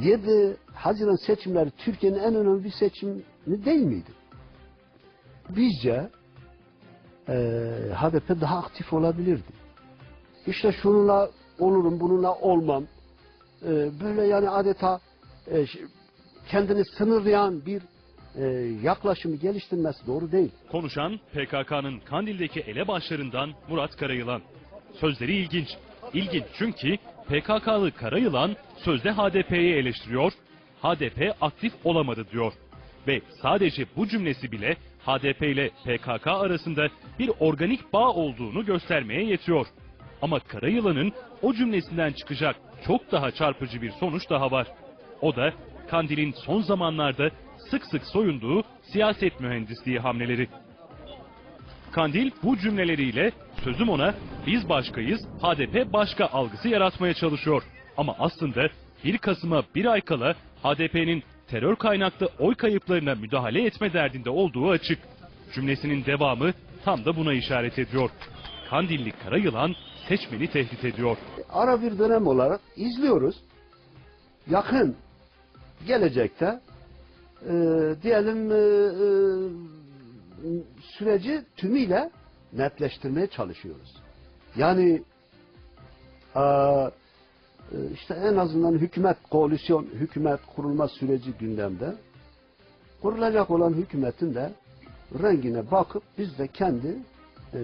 7 Haziran seçimleri Türkiye'nin en önemli seçimi değil miydi? Bizce e, HDP daha aktif olabilirdi. İşte şununla olurum, bununla olmam. E, böyle yani adeta e, kendini sınırlayan bir e, yaklaşımı geliştirmesi doğru değil. Konuşan PKK'nın Kandil'deki elebaşlarından Murat Karayılan. Sözleri ilginç. İlginç çünkü PKK'lı Karayılan sözde HDP'yi eleştiriyor, HDP aktif olamadı diyor. Ve sadece bu cümlesi bile HDP ile PKK arasında bir organik bağ olduğunu göstermeye yetiyor. Ama Karayılan'ın o cümlesinden çıkacak çok daha çarpıcı bir sonuç daha var. O da Kandil'in son zamanlarda sık sık soyunduğu siyaset mühendisliği hamleleri. Kandil bu cümleleriyle sözüm ona biz başkayız, HDP başka algısı yaratmaya çalışıyor. Ama aslında 1 Kasım'a bir ay kala HDP'nin terör kaynaklı oy kayıplarına müdahale etme derdinde olduğu açık. Cümlesinin devamı tam da buna işaret ediyor. Kandilli Karayılan seçmeni tehdit ediyor. ara bir dönem olarak izliyoruz. Yakın gelecekte e, diyelim e, e, süreci tümüyle netleştirmeye çalışıyoruz. Yani e, e, işte en azından hükümet, koalisyon hükümet kurulma süreci gündemde. Kurulacak olan hükümetin de rengine bakıp biz de kendi e,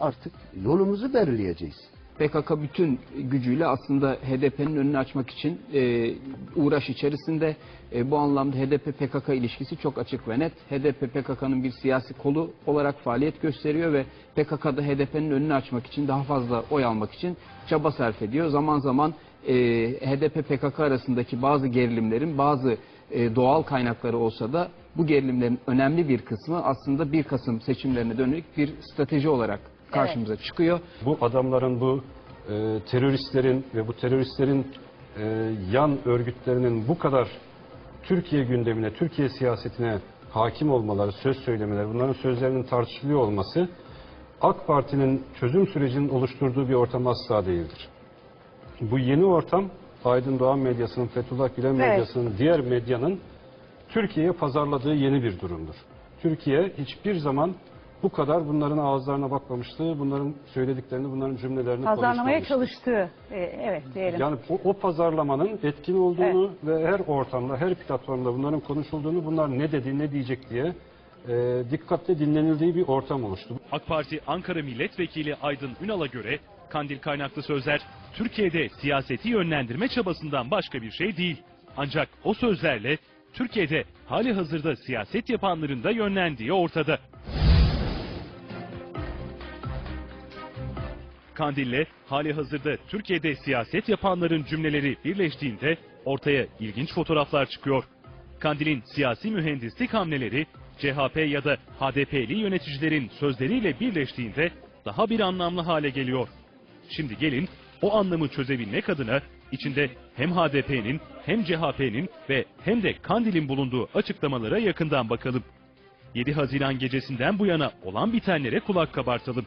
artık yolumuzu belirleyeceğiz. PKK bütün gücüyle aslında HDP'nin önünü açmak için e, uğraş içerisinde. E, bu anlamda HDP-PKK ilişkisi çok açık ve net. HDP PKK'nın bir siyasi kolu olarak faaliyet gösteriyor ve PKK'da HDP'nin önünü açmak için daha fazla oy almak için çaba sarf ediyor. Zaman zaman e, HDP-PKK arasındaki bazı gerilimlerin bazı e, doğal kaynakları olsa da bu gerilimlerin önemli bir kısmı aslında 1 Kasım seçimlerine dönük bir strateji olarak karşımıza çıkıyor. bu adamların, bu e, teröristlerin ve bu teröristlerin e, yan örgütlerinin bu kadar Türkiye gündemine, Türkiye siyasetine hakim olmaları, söz söylemeleri, bunların sözlerinin tartışılıyor olması AK Parti'nin çözüm sürecinin oluşturduğu bir ortam asla değildir. Bu yeni ortam Aydın Doğan medyasının, Fethullah Gülen Evet. medyasının, diğer medyanın Türkiye'ye pazarladığı yeni bir durumdur. Türkiye hiçbir zaman bu kadar bunların ağızlarına bakmamıştı, bunların söylediklerini, bunların cümlelerini Pazarlamaya konuşmamıştı. çalıştığı, e, evet diyelim. Yani o, o pazarlamanın etkin olduğunu ve her ortamda, her platformda bunların konuşulduğunu, bunlar ne dedi, ne diyecek diye e, dikkatle dinlenildiği bir ortam oluştu. AK Parti Ankara Milletvekili Aydın Ünal'a göre Kandil kaynaklı sözler Türkiye'de siyaseti yönlendirme çabasından başka bir şey değil. Ancak o sözlerle Türkiye'de hali hazırda siyaset yapanların da yönlendiği ortada. Kandil'le hali hazırda Türkiye'de siyaset yapanların cümleleri birleştiğinde ortaya ilginç fotoğraflar çıkıyor. Kandil'in siyasi mühendislik hamleleri CHP ya da HDP'li yöneticilerin sözleriyle birleştiğinde daha bir anlamlı hale geliyor. Şimdi gelin o anlamı çözebilmek adına içinde hem HDP'nin hem CHP'nin ve hem de Kandil'in bulunduğu açıklamalara yakından bakalım. 7 Haziran gecesinden bu yana olan bitenlere kulak kabartalım.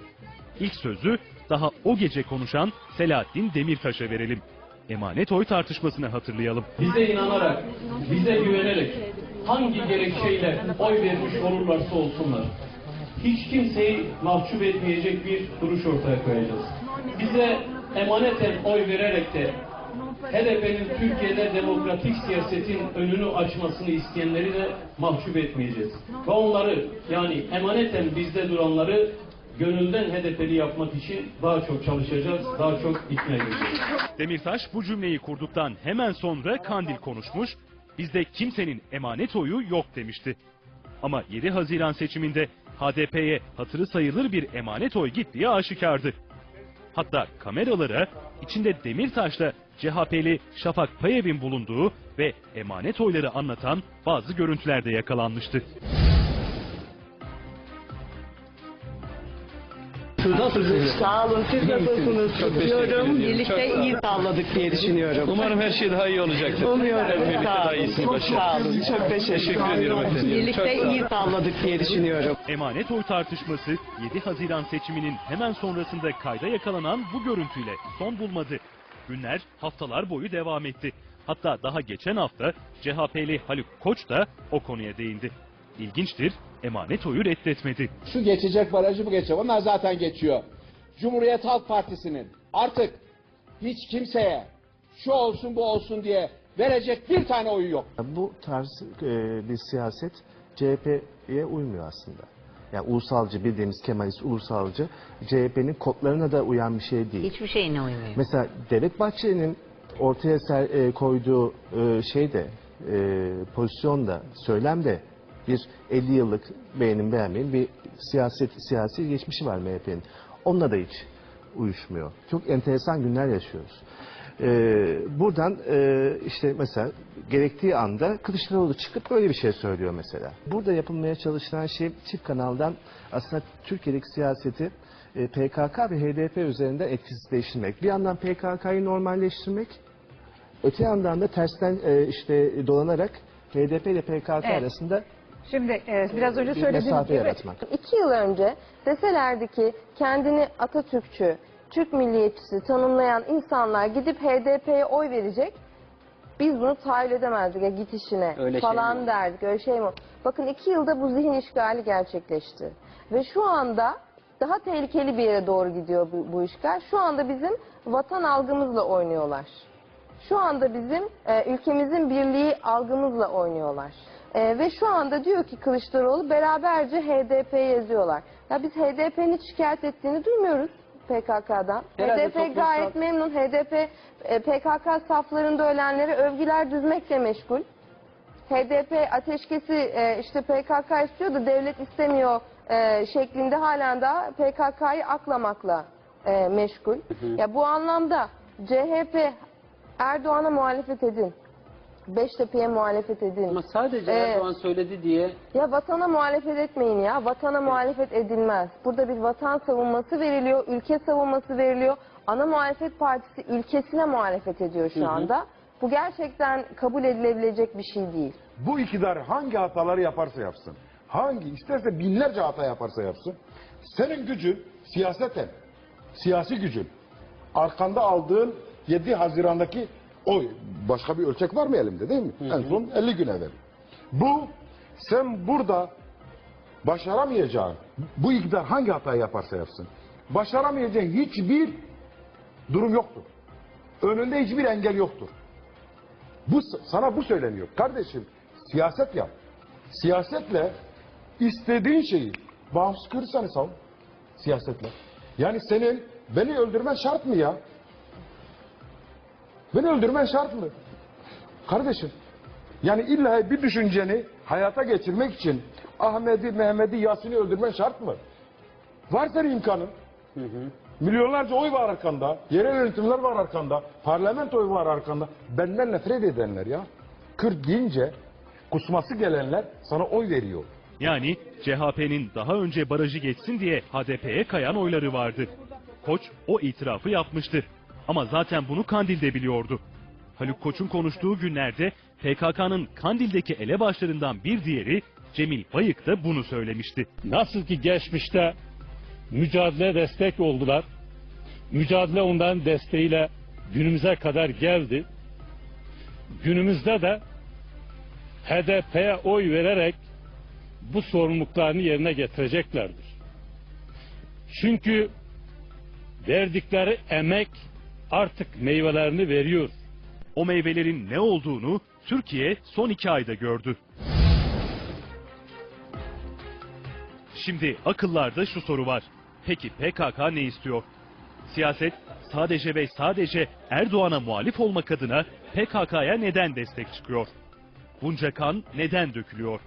İlk sözü daha o gece konuşan Selahattin Demirtaş'a verelim. Emanet oy tartışmasını hatırlayalım. bize inanarak, bize güvenerek hangi gerekçeyle oy vermiş olurlarsa olsunlar. Hiç kimseyi mahcup etmeyecek bir duruş ortaya koyacağız. Bize emaneten oy vererek de HDP'nin Türkiye'de demokratik siyasetin önünü açmasını isteyenleri de mahcup etmeyeceğiz. Ve onları yani emaneten bizde duranları gönülden HDP'li yapmak için daha çok çalışacağız, daha çok ikna edeceğiz. Demirtaş bu cümleyi kurduktan hemen sonra Kandil konuşmuş, bizde kimsenin emanet oyu yok demişti. Ama 7 Haziran seçiminde HDP'ye hatırı sayılır bir emanet oy gittiği aşikardı. Hatta kameralara içinde Demirtaş'la CHP'li Şafak Payev'in bulunduğu ve emanet oyları anlatan bazı görüntüler de yakalanmıştı. Sağ olun, siz nasılsınız? Diyorum, birlikte iyi sağladık diye düşünüyorum. Umarım her şey daha iyi olacaktır. Umuyorum. Birlikte Sağ daha olun. iyisini Çok başarırız. sağ olun. Çok teşekkür, Teşekkür ediyorum efendim. Birlikte iyi sağladık diye düşünüyorum. Emanet oy tartışması 7 Haziran seçiminin hemen sonrasında kayda yakalanan bu görüntüyle son bulmadı. Günler haftalar boyu devam etti. Hatta daha geçen hafta CHP'li Haluk Koç da o konuya değindi. İlginçtir, emanet oyu reddetmedi. Şu geçecek barajı bu geçecek. Onlar zaten geçiyor. Cumhuriyet Halk Partisi'nin artık hiç kimseye şu olsun bu olsun diye verecek bir tane oyu yok. Bu tarz e, bir siyaset CHP'ye uymuyor aslında. Yani ulusalcı bildiğimiz Kemalist ulusalcı CHP'nin kodlarına da uyan bir şey değil. Hiçbir şeyine uymuyor. Mesela Devlet Bahçeli'nin ortaya ser, e, koyduğu e, şey de e, pozisyon da söylem de bir 50 yıllık beğenin beğenmeyin bir siyaset siyasi geçmişi var MHP'nin. Onunla da hiç uyuşmuyor. Çok enteresan günler yaşıyoruz. E, buradan e, işte mesela gerektiği anda Kılıçdaroğlu çıkıp böyle bir şey söylüyor mesela. Burada yapılmaya çalışılan şey çift kanaldan aslında Türkiye'deki siyaseti e, PKK ve HDP üzerinden etkisizleştirmek. Bir yandan PKK'yı normalleştirmek, öte yandan da tersten e, işte dolanarak HDP ile PKK Evet. arasında Şimdi e, biraz önce söylediğim mesafe gibi yaratmak. İki yıl önce deselerdi ki kendini Atatürkçü, Türk milliyetçisi tanımlayan insanlar gidip HDP'ye oy verecek. Biz bunu tahayyül edemezdik ya git işine Öyle şey falan mi? derdik. Öyle şey mi? Bakın iki yılda bu zihin işgali gerçekleşti. Ve şu anda daha tehlikeli bir yere doğru gidiyor bu, bu işgal. Şu anda bizim vatan algımızla oynuyorlar. Şu anda bizim e, ülkemizin birliği algımızla oynuyorlar. E, ve şu anda diyor ki Kılıçdaroğlu beraberce HDP'ye yazıyorlar. Ya biz HDP'nin şikayet ettiğini duymuyoruz PKK'dan. Herhalde HDP toplumsal- gayet memnun. HDP e, PKK saflarında ölenlere övgüler düzmekle meşgul. HDP ateşkesi e, işte PKK istiyor da devlet istemiyor e, şeklinde halen daha PKK'yı aklamakla e, meşgul. Ya bu anlamda CHP Erdoğan'a muhalefet edin. Beştepe'ye muhalefet edin. Ama sadece Ee, Erdoğan söyledi diye Ya vatana muhalefet etmeyin ya. Vatana muhalefet edilmez. Burada bir vatan savunması veriliyor, ülke savunması veriliyor. Ana muhalefet partisi ülkesine muhalefet ediyor şu anda. Bu gerçekten kabul edilebilecek bir şey değil. Bu iktidar hangi hataları yaparsa yapsın, hangi isterse binlerce hata yaparsa yapsın, senin gücün siyaseten, siyasi gücün, arkanda aldığın 7 Haziran'daki oy, başka bir ölçek var mı elimde değil mi? En son 50 gün evvel. Bu, sen burada başaramayacağın, bu iktidar hangi hatayı yaparsa yapsın, başaramayacağın hiçbir durum yoktur. Önünde hiçbir engel yoktur. Bu sana bu söyleniyor. Kardeşim siyaset yap. Siyasetle istediğin şeyi bağımsız Kürdistan'ı savun. Siyasetle. Yani senin beni öldürmen şart mı ya? Beni öldürmen şart mı? Kardeşim yani illa bir düşünceni hayata geçirmek için Ahmet'i, Mehmet'i, Yasin'i öldürmen şart mı? Var senin imkanın. Milyonlarca oy var arkanda. Yerel yönetimler var arkanda. Parlamento oyu var arkanda. Benden nefret edenler ya. Kürt deyince kusması gelenler sana oy veriyor. Yani CHP'nin daha önce barajı geçsin diye HDP'ye kayan oyları vardı. Koç o itirafı yapmıştı. Ama zaten bunu Kandil'de biliyordu. Haluk Koç'un konuştuğu günlerde PKK'nın Kandil'deki elebaşlarından bir diğeri Cemil Bayık da bunu söylemişti. Nasıl ki geçmişte mücadele destek oldular. Mücadele onların desteğiyle günümüze kadar geldi. Günümüzde de HDP'ye oy vererek bu sorumluluklarını yerine getireceklerdir. Çünkü verdikleri emek artık meyvelerini veriyor. O meyvelerin ne olduğunu Türkiye son iki ayda gördü. Şimdi akıllarda şu soru var. Peki PKK ne istiyor? Siyaset sadece ve sadece Erdoğan'a muhalif olmak adına PKK'ya neden destek çıkıyor? Bunca kan neden dökülüyor?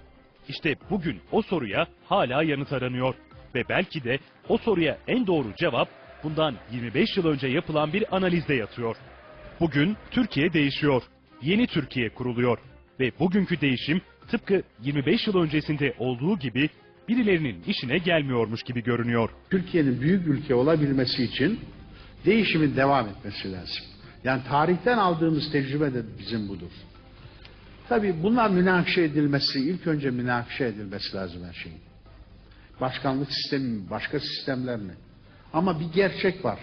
İşte bugün o soruya hala yanıt aranıyor. Ve belki de o soruya en doğru cevap bundan 25 yıl önce yapılan bir analizde yatıyor. Bugün Türkiye değişiyor. Yeni Türkiye kuruluyor. Ve bugünkü değişim tıpkı 25 yıl öncesinde olduğu gibi birilerinin işine gelmiyormuş gibi görünüyor. Türkiye'nin büyük ülke olabilmesi için değişimin devam etmesi lazım. Yani tarihten aldığımız tecrübe de bizim budur. Tabii bunlar münakşe edilmesi, ilk önce münakşe edilmesi lazım her şeyin. Başkanlık sistemi mi, başka sistemler mi? Ama bir gerçek var.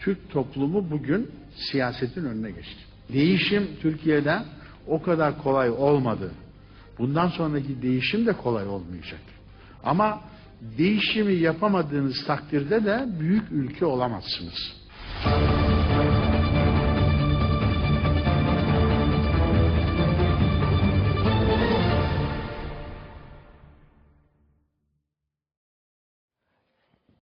Türk toplumu bugün siyasetin önüne geçti. Değişim Türkiye'de o kadar kolay olmadı. Bundan sonraki değişim de kolay olmayacak. Ama değişimi yapamadığınız takdirde de büyük ülke olamazsınız.